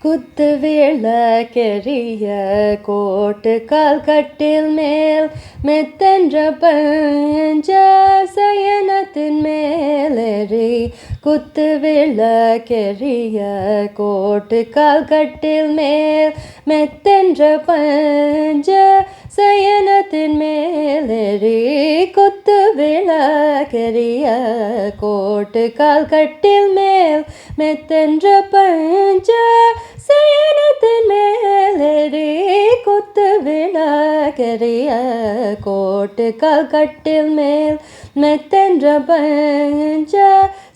குத்து விளக்கெரிய கோட்டு கால் கட்டில் மேல் மெத்தென்ற பஞ்ச சயனத்தின் மேலேறி குத்து விளக்கெரிய கோட்டு கால் கட்டில் மேல் மெத்தென்ற பஞ்ச சயனத்தின் மேலேறி குத்து விளக்கெரிய போட்டு கால் கட்டில் மேல் மெத்தென்ற பஞ்ச சயனத்தின் மேலேறி கொத்து விளக்கெரிய கோட்டு கால் கட்டில் மேல் மெத்தென்ற பஞ்ச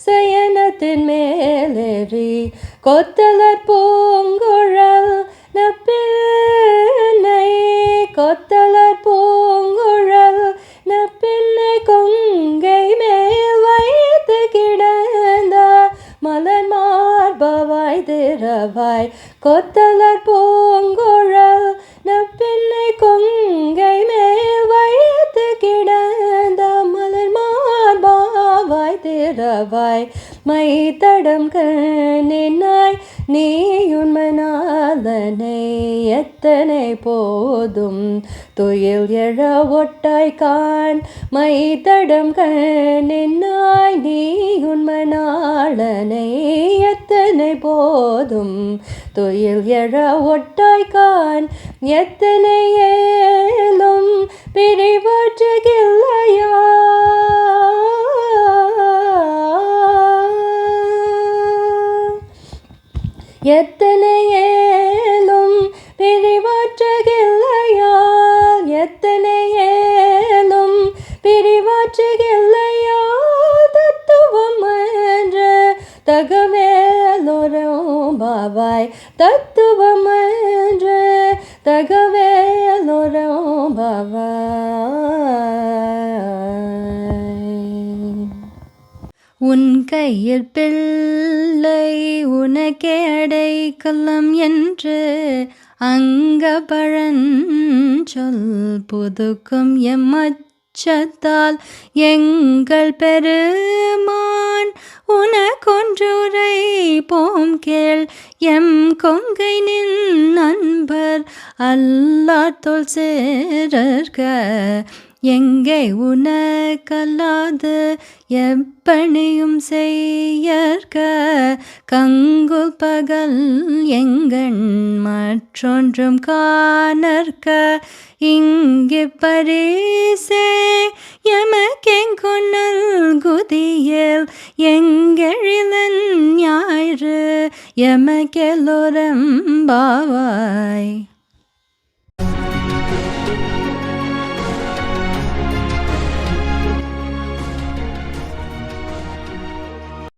சயனத்தின் மேலேறி கொத்தலர் பூங்குழல் நப்பின்னை கொத்த திறவாய். கொத்தலர் பூங்குழல் நப்பின்னை கொங்கை மேல் வயத்து கிடந்த மலர் மார்பாவாய் திறவாய். மை தடம் கண்ணினாய் நீயுண்மனாதனை எத்தனை போதும்? துயில் எழ ஒட்டாய் கான் மை தடம் கண்ணினாய் நீயுண்மனாளனை எத்தனை போ துயில் எழ ஒட்டாய்கான் எத்தனை ஏலும் பிரிவாற்றுகில்லையா எத்தனை ஏலும் பிரிவாற்றுகில்லையால் எத்தனை ஏலும் பிரிவாற்றுகில்லையால் தத்துவம் என்று தகவேலொரும் பாவாய் தத்துவம் என்று உன் கையில் பிள்ளை உனக்கே அடைக்கலம் என்று அங்க பழஞ்சொல் புதுக்கும் எம்மச்சத்தால் எங்கள் பெருமான் உனக்கொன்றுரை போம் கேள். எம் கொங்கை நின் நண்பர் அல்லாத்தோல் சேரர்க எங்கே உனக்கல்லாது எப்பணியும் செய்யற்க. கங்கு பகல் எங்கண் மற்றொன்றும் காணற்க. இங்கு பரிசே எமக்கெங்கொன்னல் குதியல் எங்கள் எமக்கெல்லோரம்பாவாய்